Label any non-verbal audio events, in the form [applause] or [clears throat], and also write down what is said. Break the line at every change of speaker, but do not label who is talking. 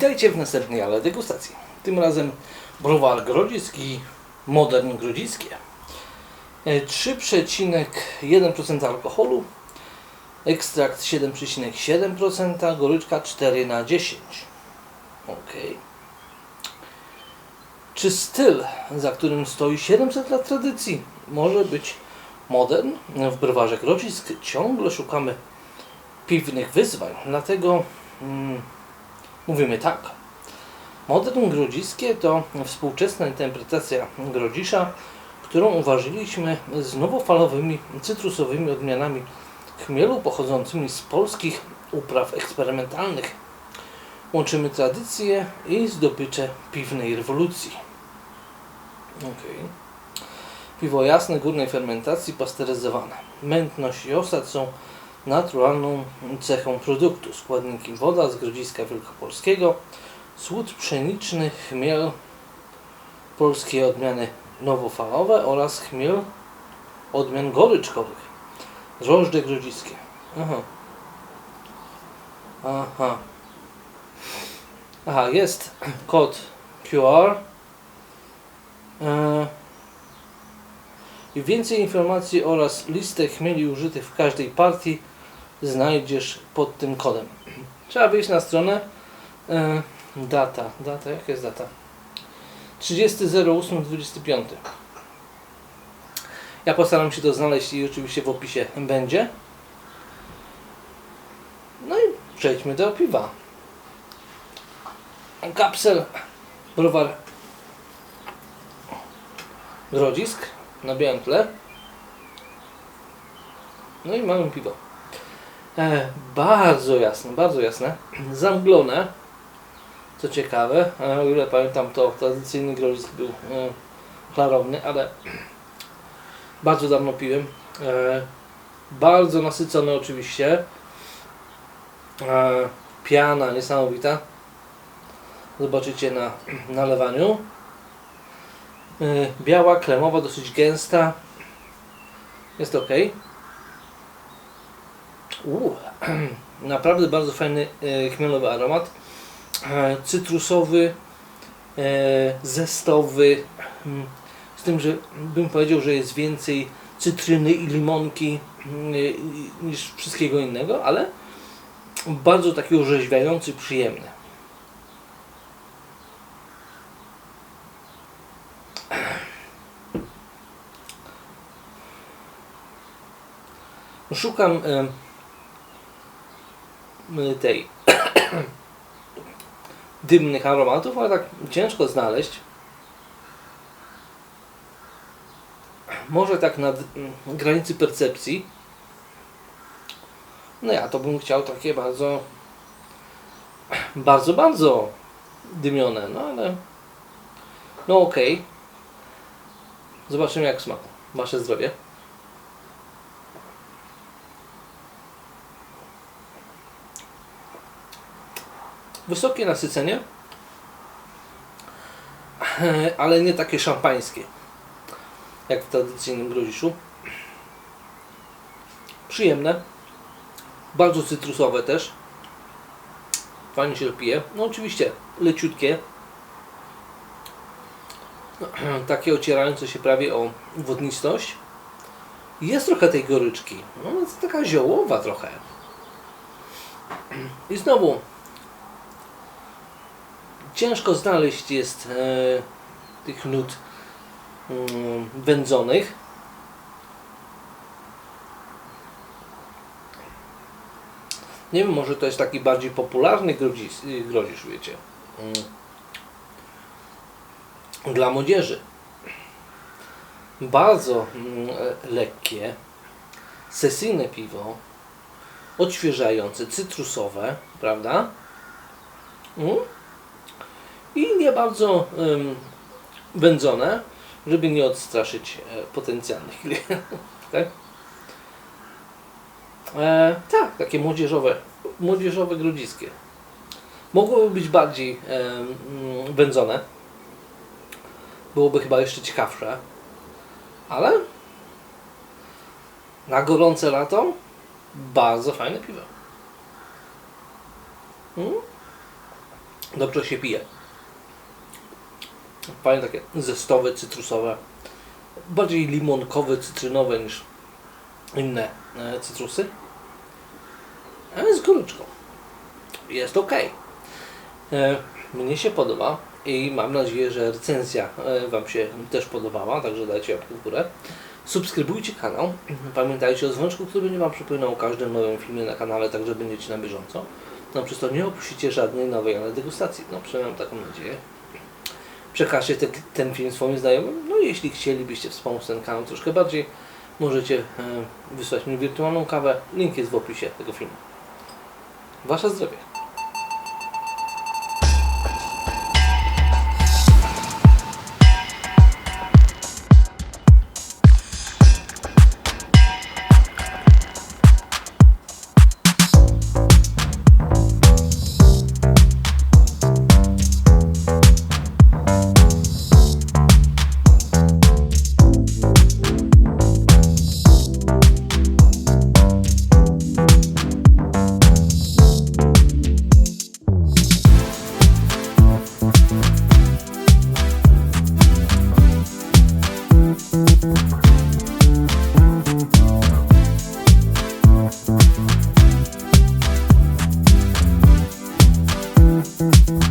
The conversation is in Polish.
Witajcie w następnej ale degustacji. Tym razem browar grodzicki, modern grodzickie. E, 3,1% alkoholu, ekstrakt 7,7%, goryczka 4 na 10. Ok. Czy styl, za którym stoi 700 lat tradycji, może być modern? W browarze grodzisk ciągle szukamy piwnych wyzwań, dlatego mm, mówimy tak. Modern grodziskie to współczesna interpretacja grodzisza, którą uważaliśmy z nowofalowymi cytrusowymi odmianami chmielu pochodzącymi z polskich upraw eksperymentalnych. Łączymy tradycje i zdobycze piwnej rewolucji. Okay. Piwo jasne górnej fermentacji pasteryzowane. Mętność i osad są naturalną cechą produktu. Składniki woda z Grodziska Wielkopolskiego, słód pszeniczny, chmiel, polskie odmiany nowofalowe oraz chmiel odmian goryczkowych. Drożdże grodziskie. Aha. Aha. Aha, jest kod QR. E, I więcej informacji oraz listę chmieli użytych w każdej partii znajdziesz pod tym kodem. Trzeba wyjść na stronę. E, data, data, jaka jest data? 30.08.25. Ja postaram się to znaleźć i oczywiście w opisie będzie. No i przejdźmy do piwa. Kapsel, browar Grodzisk na białym tle. No i mamy piwo. E, bardzo jasne, bardzo jasne. Zamglone. Co ciekawe, e, o ile pamiętam to tradycyjny grodzisk był e, klarowny, ale bardzo dawno piłem. E, bardzo nasycony oczywiście. E, piana niesamowita. Zobaczycie na nalewaniu. E, biała, kremowa, dosyć gęsta. Jest ok. Uuu, [clears throat] naprawdę bardzo fajny e, chmielowy aromat. E, cytrusowy, zestowy. Mm, Z tym, że bym powiedział, że jest więcej cytryny i limonki niż wszystkiego innego, ale bardzo taki orzeźwiający, przyjemny. Szukam e, tej [coughs] dymnych aromatów, ale tak ciężko znaleźć. Może tak na granicy percepcji. No ja to bym chciał takie bardzo, bardzo, bardzo dymione, no ale no okej. Zobaczymy jak smak. Wasze zdrowie. Wysokie nasycenie, [clears throat] ale nie takie szampańskie, jak w tradycyjnym grodziszu. Przyjemne, bardzo cytrusowe też. Fajnie się pije. No oczywiście leciutkie. [clears throat] Takie ocierające się prawie o wodnistość. Jest trochę tej goryczki. No jest taka ziołowa trochę. [clears throat] I znowu ciężko znaleźć jest e, tych nut mm, wędzonych. Nie wiem, może to jest taki bardziej popularny grodzisz, grodzisz wiecie. Mm. Dla młodzieży. Bardzo mm, e, lekkie, sesyjne piwo, odświeżające, cytrusowe, prawda? I nie bardzo wędzone, żeby nie odstraszyć e, potencjalnych [laughs] klientów. Tak? E, tak, takie młodzieżowe, młodzieżowe grodziskie. Mogłoby być bardziej e, wędzone. Byłoby chyba jeszcze ciekawsze. Ale na gorące lato bardzo fajne piwo. Mm? Dobrze się pije. Fajne takie zestowe, cytrusowe. Bardziej limonkowe, cytrynowe niż inne e, cytrusy. Ale z goryczką. Jest ok. E, mnie się podoba i mam nadzieję, że recenzja e, Wam się też podobała, także dajcie łapkę w górę. Subskrybujcie kanał. Pamiętajcie o dzwoneczku, który będzie Wam przypominał o każdym nowym filmie na kanale, także będziecie na bieżąco. No przez to nie opuścicie żadnej nowej ale degustacji. No przynajmniej mam taką nadzieję. Przekażcie te, ten film swoim znajomym. No jeśli chcielibyście wspomóc ten kanał troszkę bardziej, możecie e, wysłać mi wirtualną kawę. Link jest w opisie tego filmu. Wasze zdrowie. Thank you.